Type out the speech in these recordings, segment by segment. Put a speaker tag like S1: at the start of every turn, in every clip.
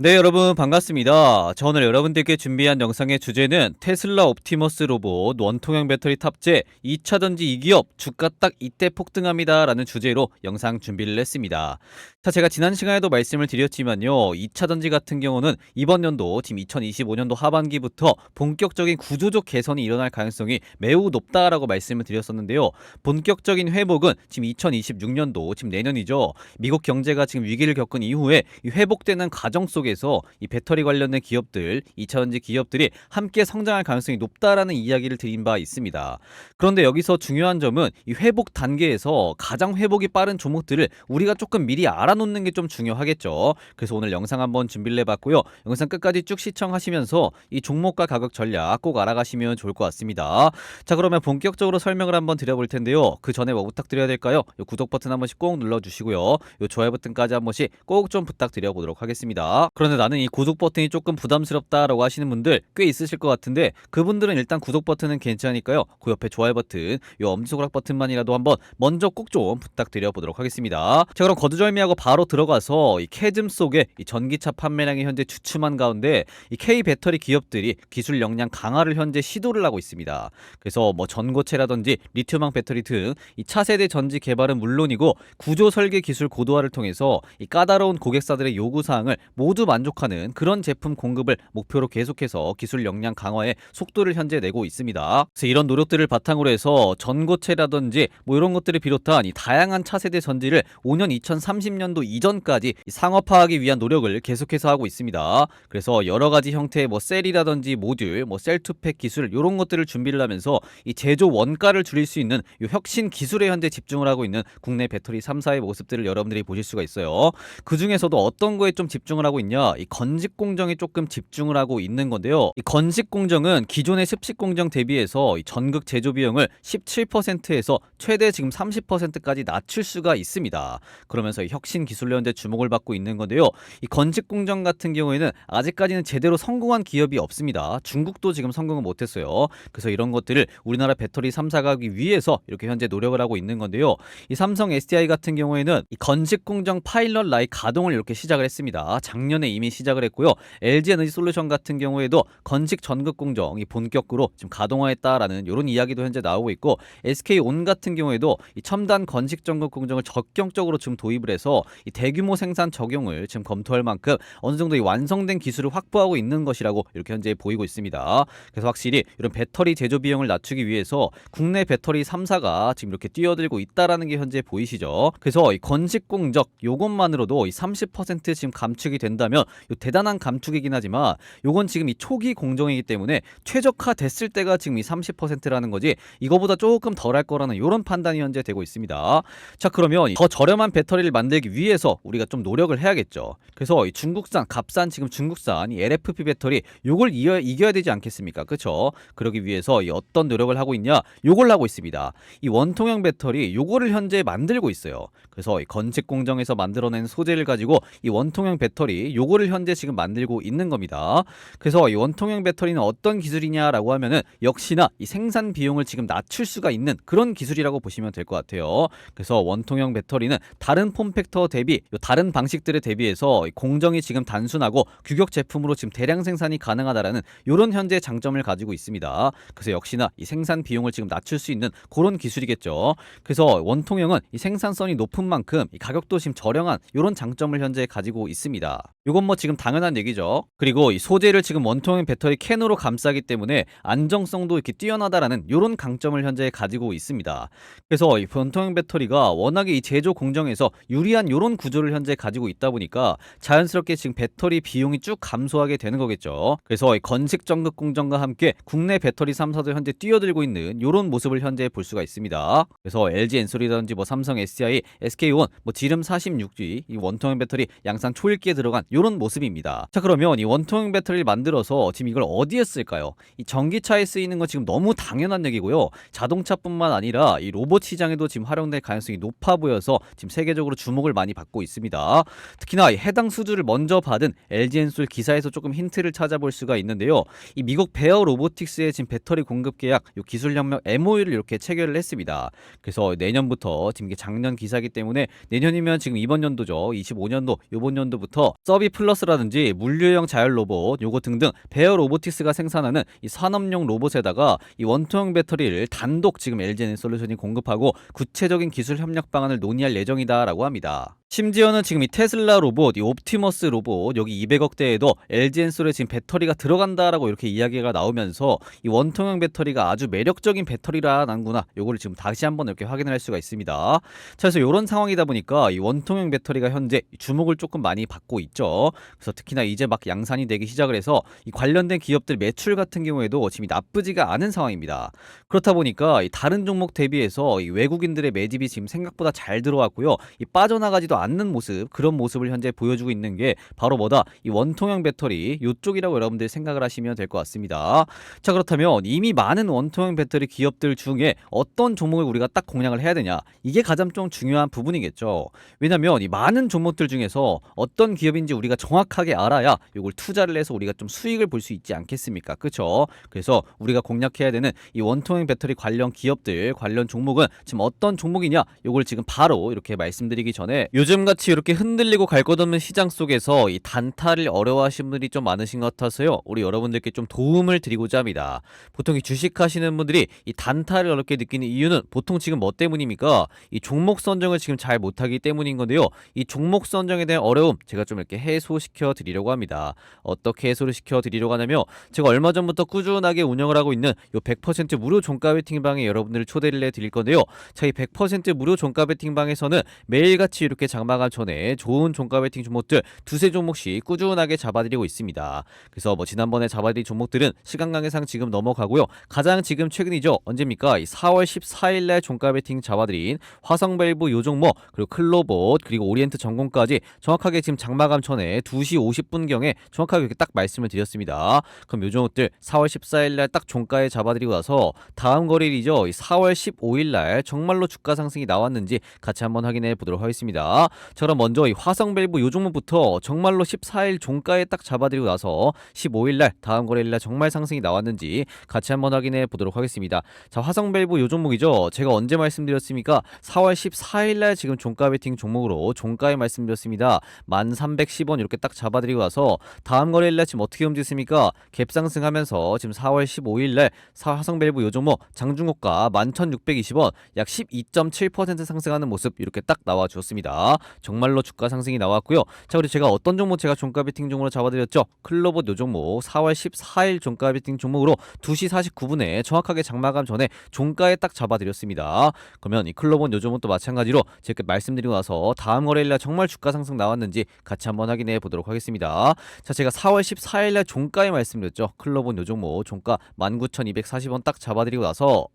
S1: 네, 여러분 반갑습니다. 저 오늘 여러분들께 준비한 영상의 주제는 테슬라 옵티머스 로봇 원통형 배터리 탑재 2차 전지 이 기업 주가 딱 이때 폭등합니다 라는 주제로 영상 준비를 했습니다. 자, 제가 지난 시간에도 말씀을 드렸지만요. 2차 전지 같은 경우는 이번 연도 지금 2025년도 하반기부터 본격적인 구조적 개선이 일어날 가능성이 매우 높다라고 말씀을 드렸었는데요. 본격적인 회복은 지금 2026년도 지금 내년이죠. 미국 경제가 지금 위기를 겪은 이후에 이 회복되는 과정 속에 서 이 배터리 관련된 기업들, 2차전지 기업들이 함께 성장할 가능성이 높다라는 이야기를 드린 바 있습니다. 그런데 여기서 중요한 점은 이 회복 단계에서 가장 회복이 빠른 종목들을 우리가 조금 미리 알아놓는 게 좀 중요하겠죠. 그래서 오늘 영상 한번 준비를 해봤고요. 영상 끝까지 쭉 시청하시면서 이 종목과 가격 전략 꼭 알아가시면 좋을 것 같습니다. 자 그러면 본격적으로 설명을 한번 드려볼 텐데요. 그 전에 뭐 부탁드려야 될까요? 요 구독 버튼 한 번씩 꼭 눌러주시고요. 요 좋아요 버튼까지 한 번씩 꼭 좀 부탁드려 보도록 하겠습니다. 그런데 나는 이 구독 버튼이 조금 부담스럽다라고 하시는 분들 꽤 있으실 것 같은데 그분들은 일단 구독 버튼은 괜찮으니까요. 그 옆에 좋아요 버튼, 요 엄지손가락 버튼만이라도 한번 먼저 꼭 좀 부탁드려 보도록 하겠습니다. 자 그럼 거두절미하고 바로 들어가서 이 캐즘 속에 이 전기차 판매량이 현재 주춤한 가운데 이 K 배터리 기업들이 기술 역량 강화를 현재 시도를 하고 있습니다. 그래서 뭐 전고체라든지 리튬황 배터리 등 이 차세대 전지 개발은 물론이고 구조 설계 기술 고도화를 통해서 이 까다로운 고객사들의 요구 사항을 모두 만족하는 그런 제품 공급을 목표로 계속해서 기술 역량 강화에 속도를 현재 내고 있습니다. 그래서 이런 노력들을 바탕으로 해서 전고체라든지 뭐 이런 것들을 비롯한 이 다양한 차세대 전지를 5년 2030년도 이전까지 이 상업화하기 위한 노력을 계속해서 하고 있습니다. 그래서 여러 가지 형태의 뭐 셀이라든지 모듈, 뭐 셀투팩 기술 이런 것들을 준비를 하면서 이 제조 원가를 줄일 수 있는 이 혁신 기술에 현재 집중을 하고 있는 국내 배터리 3사의 모습들을 여러분들이 보실 수가 있어요. 그 중에서도 어떤 거에 좀 집중을 하고 있냐? 이 건식 공정에 조금 집중을 하고 있는 건데요. 이 건식 공정은 기존의 습식 공정 대비해서 이 전극 제조 비용을 17%에서 최대 지금 30%까지 낮출 수가 있습니다. 그러면서 이 혁신 기술로 현재 주목을 받고 있는 건데요. 이 건식 공정 같은 경우에는 아직까지는 제대로 성공한 기업이 없습니다. 중국도 지금 성공을 못했어요. 그래서 이런 것들을 우리나라 배터리 3사가 하기 위해서 이렇게 현재 노력을 하고 있는 건데요. 이 삼성 SDI 같은 경우에는 이 건식 공정 파일럿 라이 가동을 이렇게 시작을 했습니다. 작년에 이미 시작을 했고요. LG 에너지 솔루션 같은 경우에도 건식 전극 공정이 본격으로 지금 가동화했다라는 이런 이야기도 현재 나오고 있고 SK 온 같은 경우에도 이 첨단 건식 전극 공정을 적극적으로 지금 도입을 해서 이 대규모 생산 적용을 지금 검토할 만큼 어느 정도 이 완성된 기술을 확보하고 있는 것이라고 이렇게 현재 보이고 있습니다. 그래서 확실히 이런 배터리 제조 비용을 낮추기 위해서 국내 배터리 3사가 지금 이렇게 뛰어들고 있다라는 게 현재 보이시죠. 그래서 이 건식 공적 요것만으로도 이 30% 지금 감축이 된다 면요 대단한 감축이긴 하지만 요건 지금 이 초기 공정이기 때문에 최적화 됐을 때가 지금 이 30%라는 거지 이거보다 조금 덜 할 거라는 이런 판단이 현재 되고 있습니다. 자 그러면 더 저렴한 배터리를 만들기 위해서 우리가 좀 노력을 해야겠죠. 그래서 이 중국산 값싼 지금 중국산 이 LFP 배터리 요걸 이겨, 이겨야 되지 않겠습니까? 그렇죠? 그러기 위해서 이 어떤 노력을 하고 있냐? 요걸 하고 있습니다. 이 원통형 배터리 요거를 현재 만들고 있어요. 그래서 이 건식 공정에서 만들어낸 소재를 가지고 이 원통형 배터리 요거를 현재 지금 만들고 있는 겁니다. 그래서 이 원통형 배터리는 어떤 기술이냐라고 하면은 역시나 이 생산 비용을 지금 낮출 수가 있는 그런 기술이라고 보시면 될 것 같아요. 그래서 원통형 배터리는 다른 폼팩터 대비 요 다른 방식들에 대비해서 이 공정이 지금 단순하고 규격 제품으로 지금 대량 생산이 가능하다라는 이런 현재 장점을 가지고 있습니다. 그래서 역시나 이 생산 비용을 지금 낮출 수 있는 그런 기술이겠죠. 그래서 원통형은 이 생산성이 높은 만큼 이 가격도 지금 저렴한 이런 장점을 현재 가지고 있습니다. 이건 뭐 지금 당연한 얘기죠. 그리고 이 소재를 지금 원통형 배터리 캔으로 감싸기 때문에 안정성도 이렇게 뛰어나다라는 이런 강점을 현재 가지고 있습니다. 그래서 이 원통형 배터리가 워낙에 이 제조 공정에서 유리한 이런 구조를 현재 가지고 있다 보니까 자연스럽게 지금 배터리 비용이 쭉 감소하게 되는 거겠죠. 그래서 이 건식 전극 공정과 함께 국내 배터리 3사도 현재 뛰어들고 있는 이런 모습을 현재 볼 수가 있습니다. 그래서 LG 엔솔이라든지 뭐 삼성 SDI, SK온, 뭐 지름 46G 이 원통형 배터리 양산 초읽기에 들어간 이런 모습입니다. 자 그러면 이 원통형 배터리를 만들어서 지금 이걸 어디에 쓸까요? 이 전기차에 쓰이는 건 지금 너무 당연한 얘기고요. 자동차뿐만 아니라 이 로봇 시장에도 지금 활용될 가능성이 높아 보여서 지금 세계적으로 주목을 많이 받고 있습니다. 특히나 이 해당 수주를 먼저 받은 LG 엔솔 기사에서 조금 힌트를 찾아볼 수가 있는데요. 이 미국 베어 로보틱스의 지금 배터리 공급 계약 요 기술혁명 MOU를 이렇게 체결을 했습니다. 그래서 내년부터 지금 이게 작년 기사기 때문에 내년이면 지금 이번 연도죠. 25년도 요번 연도부터 서비 플러스라든지 물류형 자율 로봇 요거 등등 베어 로보틱스가 생산하는 이 산업용 로봇에다가 이 원통형 배터리를 단독 지금 LG 에너솔루션이 공급하고 구체적인 기술 협력 방안을 논의할 예정이다라고 합니다. 심지어는 지금 이 테슬라 로봇, 이 옵티머스 로봇 여기 200억대에도 LG엔솔에 지금 배터리가 들어간다라고 이렇게 이야기가 나오면서 이 원통형 배터리가 아주 매력적인 배터리라는구나 요거를 지금 다시 한번 이렇게 확인을 할 수가 있습니다. 자, 그래서 이런 상황이다 보니까 이 원통형 배터리가 현재 주목을 조금 많이 받고 있죠. 그래서 특히나 이제 막 양산이 되기 시작을 해서 이 관련된 기업들 매출 같은 경우에도 지금 나쁘지가 않은 상황입니다. 그렇다 보니까 이 다른 종목 대비해서 이 외국인들의 매집이 지금 생각보다 잘 들어왔고요. 이 빠져나가지도 않는 모습 그런 모습을 현재 보여주고 있는 게 바로 뭐다 이 원통형 배터리 요쪽이라고 여러분들 생각을 하시면 될 것 같습니다. 자 그렇다면 이미 많은 원통형 배터리 기업들 중에 어떤 종목을 우리가 딱 공략을 해야 되냐 이게 가장 좀 중요한 부분이겠죠. 왜냐하면 이 많은 종목들 중에서 어떤 기업인지 우리가 정확하게 알아야 이걸 투자를 해서 우리가 좀 수익을 볼 수 있지 않겠습니까? 그렇죠? 그래서 우리가 공략해야 되는 이 원통형 배터리 관련 기업들 관련 종목은 지금 어떤 종목이냐 이걸 지금 바로 이렇게 말씀드리기 전에 요즘 같이 이렇게 흔들리고 갈것 없는 시장 속에서 이 단타를 어려워하시는 분들이 좀 많으신 것 같아서요. 우리 여러분들께 좀 도움을 드리고자 합니다. 보통 이 주식하시는 분들이 이 단타를 어렵게 느끼는 이유는 보통 지금 뭐 때문입니까? 이 종목 선정을 지금 잘 못하기 때문인 건데요. 이 종목 선정에 대한 어려움 제가 좀 이렇게 해소시켜 드리려고 합니다. 어떻게 해소를 시켜 드리려고 하냐면 제가 얼마 전부터 꾸준하게 운영을 하고 있는 요100% 무료 종가 베팅방에 여러분들을 초대를 해 드릴 건데요. 저희 100% 무료 종가 베팅방에서는 매일같이 이렇게 장마감 전에 좋은 종가 베팅 종목들 두세 종목씩 꾸준하게 잡아드리고 있습니다. 그래서 뭐 지난번에 잡아드린 종목들은 시간 관계상 지금 넘어가고요. 가장 지금 최근이죠. 언제입니까? 이 4월 14일 날 종가 베팅 잡아드린 화성밸브 요 종목 그리고 클로봇 그리고 오리엔트 전공까지 정확하게 지금 장마감 전에 2시 50분경에 정확하게 이렇게 딱 말씀을 드렸습니다. 그럼 요 종목들 4월 14일 날 딱 종가에 잡아드리고 나서 다음 거래일이죠. 이 4월 15일 날 정말로 주가 상승이 나왔는지 같이 한번 확인해 보도록 하겠습니다. 자 그럼 먼저 이 화성 밸브 요 종목부터 정말로 14일 종가에 딱 잡아드리고 나서 15일 날 다음 거래일 날 정말 상승이 나왔는지 같이 한번 확인해 보도록 하겠습니다. 자 화성 밸브 요 종목이죠. 제가 언제 말씀드렸습니까? 4월 14일 날 지금 종가 베팅 종목으로 종가에 말씀드렸습니다. 1310원 이렇게 딱 잡아드리고 나서 다음 거래일 날 지금 어떻게 움직였습니까? 갭 상승하면서 지금 4월 15일 날 화성 밸브 요 종목 장중고가 11,620원 약 12.7% 상승하는 모습 이렇게 딱 나와 주었습니다. 정말로 주가 상승이 나왔고요. 자, 그리고 제가 어떤 종목 제가 종가 베팅 종목으로 잡아드렸죠? 클로봇 요 종목 4월 14일 종가 베팅 종목으로 2시 49분에 정확하게 장마감 전에 종가에 딱 잡아드렸습니다. 그러면 이 클로봇 요 종목도 마찬가지로 제가 말씀드리고 나서 다음 거래일날 정말 주가 상승 나왔는지 같이 한번 확인해 보도록 하겠습니다. 자, 제가 4월 14일날 종가에 말씀드렸죠. 클로봇 요 종목 종가 19,240원 딱 잡아드리고 나서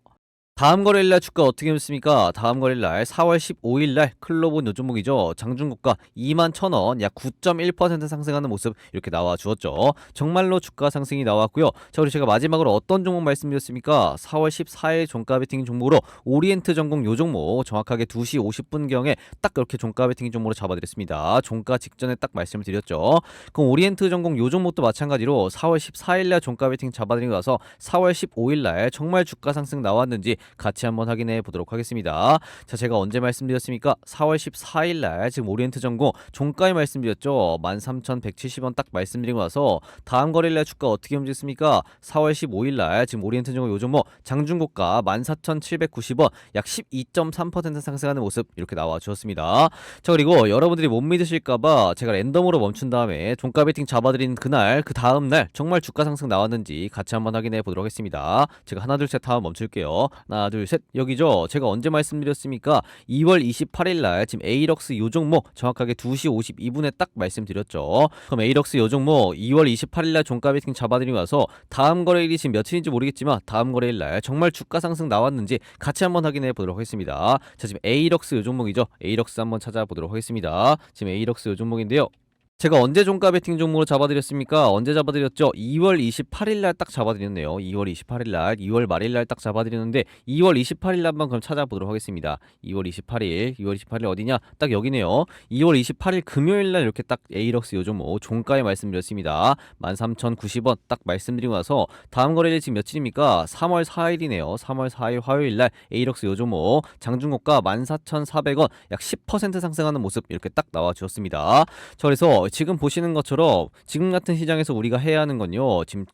S1: 다음 거래일 날 주가 어떻게 됐습니까? 다음 거래일 날 4월 15일 날 클로본 요종목이죠. 장중고가 2만 1,000원 약 9.1% 상승하는 모습 이렇게 나와 주었죠. 정말로 주가 상승이 나왔고요. 자 그리고 제가 마지막으로 어떤 종목 말씀드렸습니까? 4월 14일 종가 베팅 종목으로 오리엔트 전공 요 종목 정확하게 2시 50분경에 딱 그렇게 종가 베팅 종목으로 잡아드렸습니다. 종가 직전에 딱 말씀을 드렸죠. 그럼 오리엔트 전공 요 종목도 마찬가지로 4월 14일 날 종가 베팅 잡아드리고 나서 4월 15일 날 정말 주가 상승 나왔는지 같이 한번 확인해 보도록 하겠습니다. 자, 제가 언제 말씀드렸습니까? 4월 14일 날 지금 오리엔트 전공 종가에 말씀드렸죠. 13,170원 딱 말씀드리고 나서 다음 거래일 날 주가 어떻게 움직였습니까? 4월 15일 날 지금 오리엔트 전공 요즘 뭐 장중고가 14,790원 약 12.3% 상승하는 모습 이렇게 나와 주었습니다. 자, 그리고 여러분들이 못 믿으실까 봐 제가 랜덤으로 멈춘 다음에 종가 베팅 잡아드린 그날 그 다음 날 정말 주가 상승 나왔는지 같이 한번 확인해 보도록 하겠습니다. 제가 하나 둘셋 하면 멈출게요. 하나 둘 셋. 여기죠? 제가 언제 말씀드렸습니까? 2월 28일 날 지금 에이럭스 요 종목 정확하게 2시 52분에 딱 말씀드렸죠. 그럼 에이럭스 요 종목 2월 28일 날 종가 베팅 잡아드리고 와서 다음 거래일이 지금 며칠인지 모르겠지만 다음 거래일 날 정말 주가 상승 나왔는지 같이 한번 확인해 보도록 하겠습니다. 자 지금 에이럭스 요 종목이죠? 에이럭스 한번 찾아보도록 하겠습니다. 지금 에이럭스 요 종목인데요 제가 언제 종가 베팅 종목으로 잡아드렸습니까? 언제 잡아드렸죠? 2월 28일 날 딱 잡아드렸네요. 2월 28일 날, 2월 말일 날 딱 잡아드렸는데 2월 28일 날 한번 그럼 찾아보도록 하겠습니다. 2월 28일, 2월 28일 어디냐? 딱 여기네요. 2월 28일 금요일 날 이렇게 딱 에이럭스 요 종목 종가에 말씀드렸습니다. 13,090원 딱 말씀드리고 나서 다음 거래일 지금 며칠입니까? 3월 4일이네요. 3월 4일 화요일 날 에이럭스 요 종목 장중고가 14,400원 약 10% 상승하는 모습 이렇게 딱 나와 주었습니다. 자, 그래서 지금 보시는 것처럼 지금 같은 시장에서 우리가 해야 하는 건요. 지금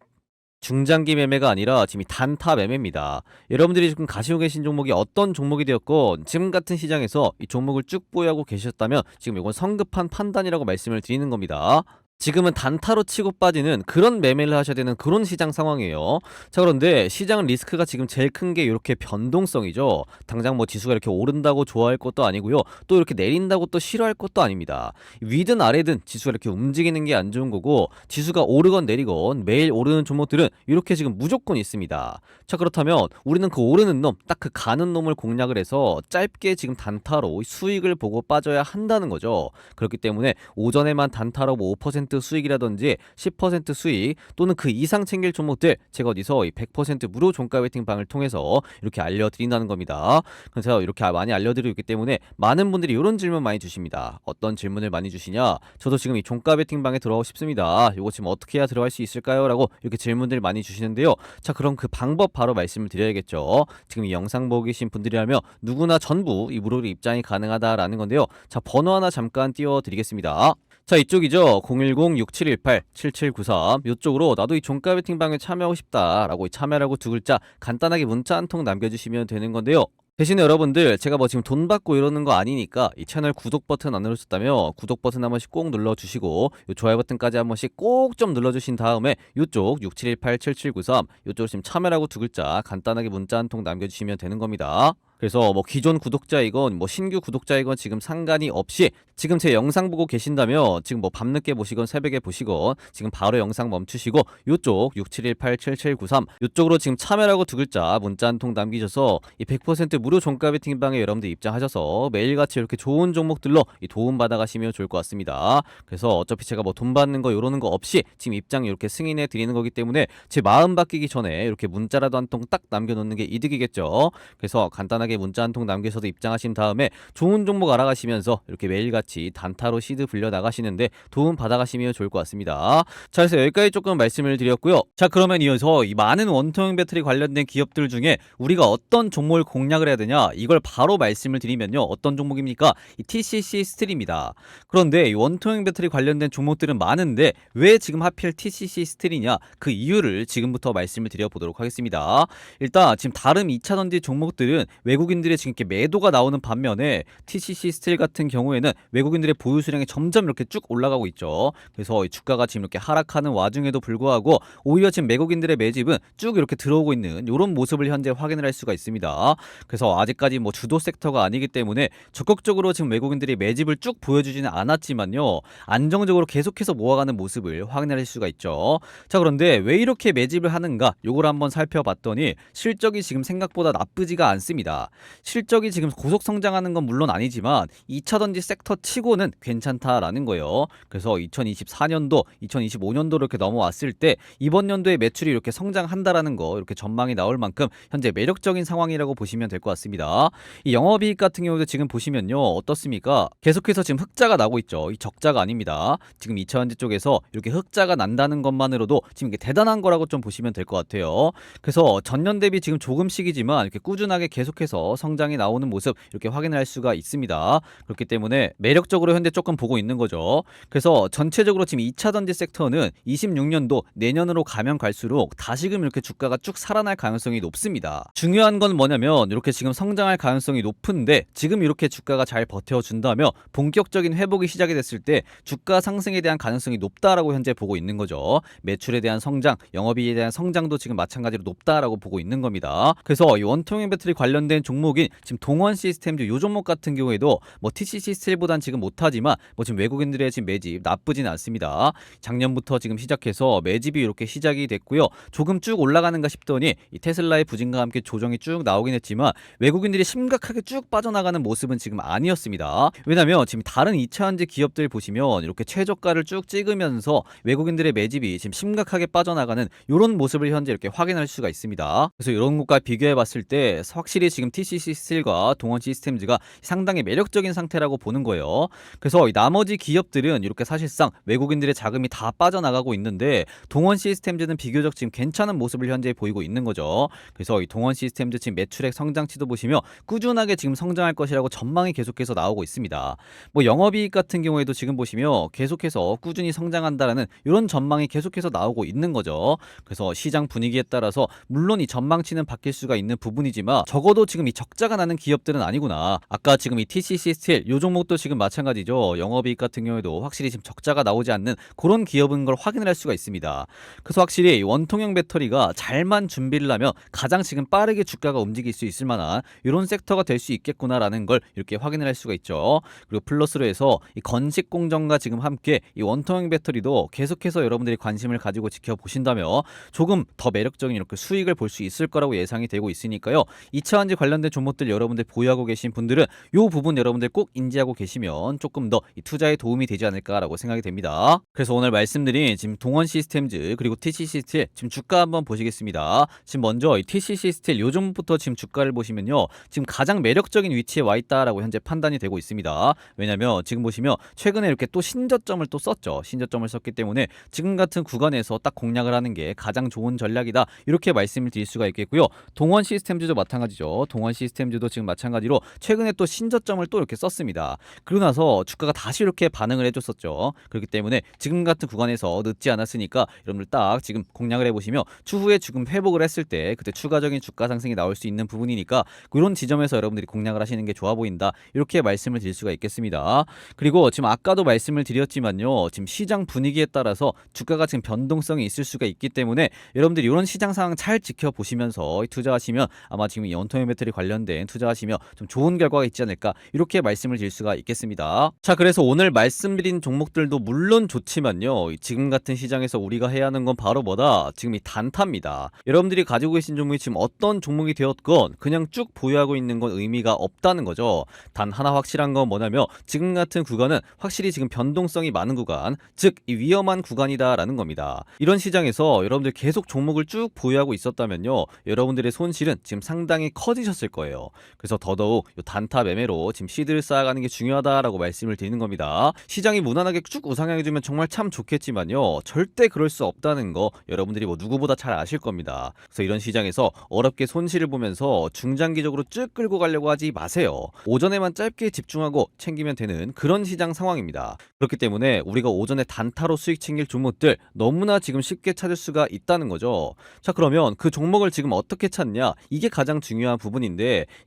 S1: 중장기 매매가 아니라 지금 이 단타 매매입니다. 여러분들이 지금 가시고 계신 종목이 어떤 종목이 되었건 지금 같은 시장에서 이 종목을 쭉 보유하고 계셨다면 지금 이건 성급한 판단이라고 말씀을 드리는 겁니다. 지금은 단타로 치고 빠지는 그런 매매를 하셔야 되는 그런 시장 상황이에요. 자, 그런데 시장 리스크가 지금 제일 큰 게 이렇게 변동성이죠. 당장 뭐 지수가 이렇게 오른다고 좋아할 것도 아니고요. 또 이렇게 내린다고 또 싫어할 것도 아닙니다. 위든 아래든 지수가 이렇게 움직이는 게 안 좋은 거고 지수가 오르건 내리건 매일 오르는 종목들은 이렇게 지금 무조건 있습니다. 자, 그렇다면 우리는 그 오르는 놈, 딱 그 가는 놈을 공략을 해서 짧게 지금 단타로 수익을 보고 빠져야 한다는 거죠. 그렇기 때문에 오전에만 단타로 뭐5% 수익이라든지 10% 수익 또는 그 이상 챙길 종목들 제가 어디서 이100% 무료 종가 베팅 방을 통해서 이렇게 알려드린다는 겁니다. 그래서 이렇게 많이 알려드리고 있기 때문에 많은 분들이 이런 질문 많이 주십니다. 어떤 질문을 많이 주시냐? 저도 지금 이 종가 베팅 방에 들어가고 싶습니다. 이거 지금 어떻게 해야 들어갈 수 있을까요? 라고 이렇게 질문들 많이 주시는데요. 자, 그럼 그 방법 바로 말씀을 드려야겠죠. 지금 이 영상 보고 계신 분들이라면 누구나 전부 이 무료로 입장이 가능하다라는 건데요. 자, 번호 하나 잠깐 띄워드리겠습니다. 자 이쪽이죠. 010-6718-7793 이쪽으로 나도 이 종가 베팅방에 참여하고 싶다라고 이 참여라고 두 글자 간단하게 문자 한 통 남겨주시면 되는 건데요. 대신에 여러분들 제가 뭐 지금 돈 받고 이러는 거 아니니까 이 채널 구독 버튼 안 누르셨다면 구독 버튼 한 번씩 꼭 눌러주시고 요 좋아요 버튼까지 한 번씩 꼭 좀 눌러주신 다음에 요쪽 6718-7793 요쪽으로 지금 참여라고 두 글자 간단하게 문자 한 통 남겨주시면 되는 겁니다 그래서 뭐 기존 구독자이건 뭐 신규 구독자이건 지금 상관이 없이 지금 제 영상 보고 계신다면 지금 뭐 밤늦게 보시건 새벽에 보시건 지금 바로 영상 멈추시고 요쪽 67187793 요쪽으로 지금 참여라고 두 글자 문자 한 통 남기셔서 이 100% 무료 종가 베팅방에 여러분들 입장하셔서 매일같이 이렇게 좋은 종목들로 이 도움 받아가시면 좋을 것 같습니다. 그래서 어차피 제가 뭐 돈 받는 거 이러는 거 없이 지금 입장 이렇게 승인해 드리는 거기 때문에 제 마음 바뀌기 전에 이렇게 문자라도 한 통 딱 남겨놓는 게 이득이겠죠. 그래서 간단하게 문자 한 통 남겨서도 입장하신 다음에 좋은 종목 알아가시면서 이렇게 매일같이 단타로 시드 불려 나가시는데 도움 받아가시면 좋을 것 같습니다. 자, 그래서 여기까지 조금 말씀을 드렸고요. 자, 그러면 이어서 이 많은 원통형 배터리 관련된 기업들 중에 우리가 어떤 종목을 공략을 해야 되냐 이걸 바로 말씀을 드리면요. 어떤 종목입니까? 이 TCC 스틸입니다. 그런데 이 원통형 배터리 관련된 종목들은 많은데 왜 지금 하필 TCC 스틸이냐 그 이유를 지금부터 말씀을 드려보도록 하겠습니다. 일단 지금 다른 2차 전지 종목들은 외국 인들의 지금 이렇게 매도가 나오는 반면에 TCC 스틸 같은 경우에는 외국인들의 보유 수량이 점점 이렇게 쭉 올라가고 있죠. 그래서 이 주가가 지금 이렇게 하락하는 와중에도 불구하고 오히려 지금 외국인들의 매집은 쭉 이렇게 들어오고 있는 이런 모습을 현재 확인을 할 수가 있습니다. 그래서 아직까지 뭐 주도 섹터가 아니기 때문에 적극적으로 지금 외국인들이 매집을 쭉 보여주지는 않았지만요. 안정적으로 계속해서 모아가는 모습을 확인할 수가 있죠. 자 그런데 왜 이렇게 매집을 하는가 요걸 한번 살펴봤더니 실적이 지금 생각보다 나쁘지가 않습니다. 실적이 지금 고속 성장하는 건 물론 아니지만 2차 전지 섹터 치고는 괜찮다라는 거예요. 그래서 2024년도, 2025년도 이렇게 넘어왔을 때 이번 연도에 매출이 이렇게 성장한다라는 거 이렇게 전망이 나올 만큼 현재 매력적인 상황이라고 보시면 될 것 같습니다. 이 영업이익 같은 경우도 지금 보시면요 어떻습니까? 계속해서 지금 흑자가 나고 있죠. 이 적자가 아닙니다. 지금 2차 전지 쪽에서 이렇게 흑자가 난다는 것만으로도 지금 이게 대단한 거라고 좀 보시면 될 것 같아요. 그래서 전년 대비 지금 조금씩이지만 이렇게 꾸준하게 계속해서 성장이 나오는 모습 이렇게 확인할 수가 있습니다. 그렇기 때문에 매력적으로 현재 조금 보고 있는 거죠. 그래서 전체적으로 지금 2차 전지 섹터는 26년도 내년으로 가면 갈수록 다시금 이렇게 주가가 쭉 살아날 가능성이 높습니다. 중요한 건 뭐냐면 이렇게 지금 성장할 가능성이 높은데 지금 이렇게 주가가 잘 버텨준다면 본격적인 회복이 시작이 됐을 때 주가 상승에 대한 가능성이 높다라고 현재 보고 있는 거죠. 매출에 대한 성장, 영업이익에 대한 성장도 지금 마찬가지로 높다라고 보고 있는 겁니다. 그래서 이 원통형 배터리 관련된 종목인 지금 동원 시스템즈 요 종목 같은 경우에도 뭐 TCC 스틸보단 지금 못하지만 뭐 지금 외국인들의 지금 매집 나쁘진 않습니다. 작년부터 지금 시작해서 매집이 이렇게 시작이 됐고요. 조금 쭉 올라가는가 싶더니 이 테슬라의 부진과 함께 조정이 쭉 나오긴 했지만 외국인들이 심각하게 쭉 빠져나가는 모습은 지금 아니었습니다. 왜냐면 지금 다른 2차 전지 기업들 보시면 이렇게 최저가를 쭉 찍으면서 외국인들의 매집이 지금 심각하게 빠져나가는 이런 모습을 현재 이렇게 확인할 수가 있습니다. 그래서 이런 것과 비교해 봤을 때 확실히 지금 지금 TCC 스틸과 동원 시스템즈가 상당히 매력적인 상태라고 보는 거예요. 그래서 이 나머지 기업들은 이렇게 사실상 외국인들의 자금이 다 빠져나가고 있는데 동원 시스템즈는 비교적 지금 괜찮은 모습을 현재 보이고 있는 거죠. 그래서 이 동원 시스템즈 지금 매출액 성장치도 보시며 꾸준하게 지금 성장할 것이라고 전망이 계속해서 나오고 있습니다. 뭐 영업이익 같은 경우에도 지금 보시면 계속해서 꾸준히 성장한다라는 이런 전망이 계속해서 나오고 있는 거죠. 그래서 시장 분위기에 따라서 물론 이 전망치는 바뀔 수가 있는 부분이지만 적어도 지금 이 적자가 나는 기업들은 아니구나. 아까 지금 이 TCC 스틸 요 종목도 지금 마찬가지죠. 영업이익 같은 경우에도 확실히 지금 적자가 나오지 않는 그런 기업인 걸 확인을 할 수가 있습니다. 그래서 확실히 이 원통형 배터리가 잘만 준비를 하면 가장 지금 빠르게 주가가 움직일 수 있을 만한 이런 섹터가 될 수 있겠구나라는 걸 이렇게 확인을 할 수가 있죠. 그리고 플러스로 해서 이 건식 공정과 지금 함께 이 원통형 배터리도 계속해서 여러분들이 관심을 가지고 지켜보신다면 조금 더 매력적인 이렇게 수익을 볼 수 있을 거라고 예상이 되고 있으니까요. 2차 전지 관련 된 종목들 여러분들 보유하고 계신 분들은 요 부분 여러분들 꼭 인지하고 계시면 조금 더이 투자에 도움이 되지 않을까라고 생각이 됩니다. 그래서 오늘 말씀드린 지금 동원 시스템즈 그리고 TCC 스틸 지금 주가 한번 보시겠습니다. 지금 먼저 이 TCC 스틸 요 종목부터 지금 주가를 보시면요. 지금 가장 매력적인 위치에 와 있다라고 현재 판단이 되고 있습니다. 왜냐면 지금 보시면 최근에 이렇게 또 신저점을 또 썼죠. 신저점을 썼기 때문에 지금 같은 구간에서 딱 공략을 하는 게 가장 좋은 전략이다. 이렇게 말씀을 드릴 수가 있겠고요. 동원 시스템즈도 마찬가지죠. 동원 시스템즈도 지금 마찬가지로 최근에 또 신저점을 또 이렇게 썼습니다. 그러고 나서 주가가 다시 이렇게 반응을 해줬었죠. 그렇기 때문에 지금 같은 구간에서 늦지 않았으니까 여러분들 딱 지금 공략을 해보시면 추후에 지금 회복을 했을 때 그때 추가적인 주가 상승이 나올 수 있는 부분이니까 그런 지점에서 여러분들이 공략을 하시는 게 좋아 보인다. 이렇게 말씀을 드릴 수가 있겠습니다. 그리고 지금 아까도 말씀을 드렸지만요. 지금 시장 분위기에 따라서 주가가 지금 변동성이 있을 수가 있기 때문에 여러분들이 이런 시장 상황 잘 지켜보시면서 투자하시면 아마 지금 이 원통형 배터리 관련된 투자하시면 좀 좋은 결과가 있지 않을까 이렇게 말씀을 드릴 수가 있겠습니다. 자, 그래서 오늘 말씀드린 종목들도 물론 좋지만요. 지금 같은 시장에서 우리가 해야 하는 건 바로 뭐다? 지금 이 단타입니다. 여러분들이 가지고 계신 종목이 지금 어떤 종목이 되었건 그냥 쭉 보유하고 있는 건 의미가 없다는 거죠. 단 하나 확실한 건 뭐냐면 지금 같은 구간은 확실히 지금 변동성이 많은 구간, 즉 이 위험한 구간이다라는 겁니다. 이런 시장에서 여러분들 계속 종목을 쭉 보유하고 있었다면요. 여러분들의 손실은 지금 상당히 커지셨을 거예요. 그래서 더더욱 요 단타 매매로 지금 시드를 쌓아가는 게 중요하다라고 말씀을 드리는 겁니다. 시장이 무난하게 쭉 우상향해주면 정말 참 좋겠지만요. 절대 그럴 수 없다는 거 여러분들이 뭐 누구보다 잘 아실 겁니다. 그래서 이런 시장에서 어렵게 손실을 보면서 중장기적으로 쭉 끌고 가려고 하지 마세요. 오전에만 짧게 집중하고 챙기면 되는 그런 시장 상황입니다. 그렇기 때문에 우리가 오전에 단타로 수익 챙길 종목들 너무나 지금 쉽게 찾을 수가 있다는 거죠. 자 그러면 그 종목을 지금 어떻게 찾냐 이게 가장 중요한 부분인데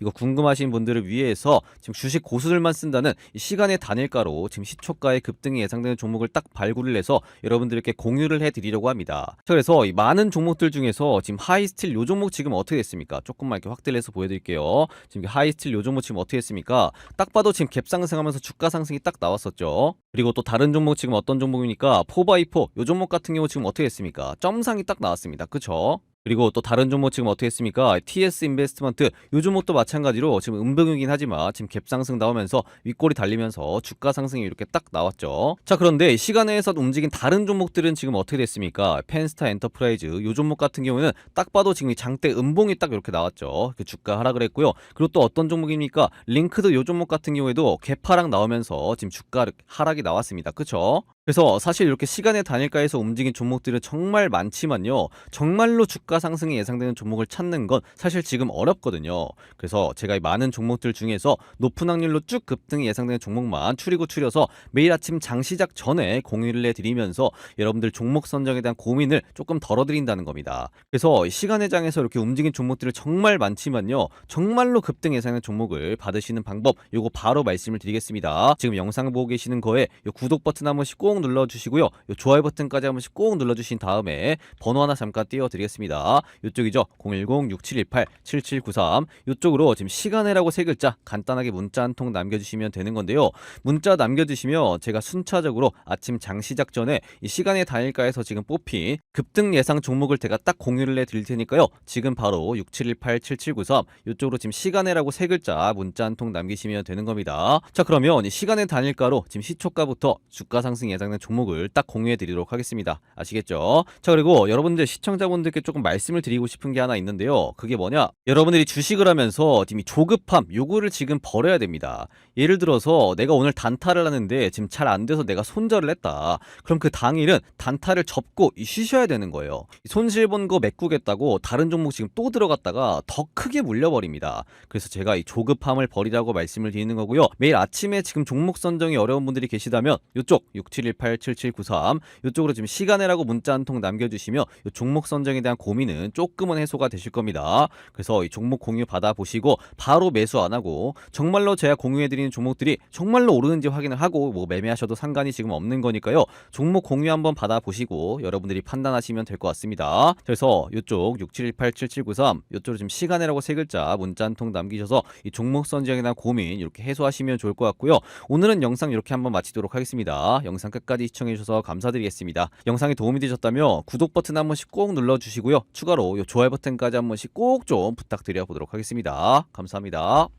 S1: 이거 궁금하신 분들을 위해서 지금 주식 고수들만 쓴다는 이 시간의 단일가로 지금 시초가의 급등이 예상되는 종목을 딱 발굴을 해서 여러분들께 공유를 해드리려고 합니다. 자 그래서 이 많은 종목들 중에서 지금 하이스틸 요 종목 지금 어떻게 됐습니까? 조금만 이렇게 확대를 해서 보여드릴게요. 지금 하이스틸 요 종목 지금 어떻게 됐습니까? 딱 봐도 지금 갭 상승하면서 주가 상승이 딱 나왔었죠. 그리고 또 다른 종목 지금 어떤 종목입니까? 포바이포 요 종목 같은 경우 지금 어떻게 됐습니까? 점상이 딱 나왔습니다. 그쵸? 그리고 또 다른 종목 지금 어떻게 했습니까? TS 인베스트먼트 요 종목도 마찬가지로 지금 음봉이긴 하지만 지금 갭 상승 나오면서 윗골이 달리면서 주가 상승이 이렇게 딱 나왔죠. 자 그런데 시간에서 움직인 다른 종목들은 지금 어떻게 됐습니까? 펜스타 엔터프라이즈 요 종목 같은 경우는 딱 봐도 지금 이 장대 음봉이 딱 이렇게 나왔죠. 그 주가 하락을 했고요. 그리고 또 어떤 종목입니까? 링크드 요 종목 같은 경우에도 갭 하락 나오면서 지금 주가 하락이 나왔습니다. 그쵸? 그래서 사실 이렇게 시간의 단일가에서 움직인 종목들은 정말 많지만요. 정말로 주가 상승이 예상되는 종목을 찾는 건 사실 지금 어렵거든요. 그래서 제가 이 많은 종목들 중에서 높은 확률로 쭉 급등이 예상되는 종목만 추리고 추려서 매일 아침 장 시작 전에 공유를 해드리면서 여러분들 종목 선정에 대한 고민을 조금 덜어드린다는 겁니다. 그래서 시간의 장에서 이렇게 움직인 종목들이 정말 많지만요. 정말로 급등 예상되는 종목을 받으시는 방법 요거 바로 말씀을 드리겠습니다. 지금 영상 보고 계시는 거에 요 구독 버튼 한 번 씩꼭 눌러주시고요. 요 좋아요 버튼까지 한 번씩 꼭 눌러주신 다음에 번호 하나 잠깐 띄워드리겠습니다. 이쪽이죠. 010-6718-7793 이쪽으로 지금 시간에라고 세 글자 간단하게 문자 한 통 남겨주시면 되는 건데요. 문자 남겨주시면 제가 순차적으로 아침 장 시작 전에 이 시간의 단일가에서 지금 뽑힌 급등 예상 종목을 제가 딱 공유를 해드릴 테니까요. 지금 바로 6718-7793 이쪽으로 지금 시간에라고 세 글자 문자 한 통 남기시면 되는 겁니다. 자 그러면 이 시간의 단일가로 지금 시초가부터 주가 상승 예상 해당되는 종목을 딱 공유해 드리도록 하겠습니다. 아시겠죠? 자, 그리고 여러분들 시청자분들께 조금 말씀을 드리고 싶은 게 하나 있는데요. 그게 뭐냐? 여러분들이 주식을 하면서 지금 이 조급함 요거를 지금 버려야 됩니다. 예를 들어서 내가 오늘 단타를 하는데 지금 잘 안 돼서 내가 손절을 했다. 그럼 그 당일은 단타를 접고 이 쉬셔야 되는 거예요. 이 손실 본 거 메꾸겠다고 다른 종목 지금 또 들어갔다가 더 크게 물려버립니다. 그래서 제가 이 조급함을 버리라고 말씀을 드리는 거고요. 매일 아침에 지금 종목 선정이 어려운 분들이 계시다면 이쪽 67187793 이쪽으로 지금 시간에라고 문자 한 통 남겨주시면 이 종목 선정에 대한 고민은 조금은 해소가 되실 겁니다. 그래서 이 종목 공유 받아 보시고 바로 매수 안 하고 정말로 제가 공유해드리는 종목들이 정말로 오르는지 확인을 하고 뭐 매매하셔도 상관이 지금 없는 거니까요. 종목 공유 한번 받아 보시고 여러분들이 판단하시면 될 것 같습니다. 그래서 이쪽 67187793 이쪽으로 지금 시간에라고 세 글자 문자 한 통 남기셔서 이 종목 선정에 대한 고민 이렇게 해소하시면 좋을 것 같고요. 오늘은 영상 이렇게 한번 마치도록 하겠습니다. 영상 끝 까지 시청해 주셔서 감사드리겠습니다. 영상이 도움이 되셨다면 구독 버튼 한 번씩 꼭 눌러 주시고요. 추가로 요 좋아요 버튼까지 한 번씩 꼭 좀 부탁드려 보도록 하겠습니다. 감사합니다.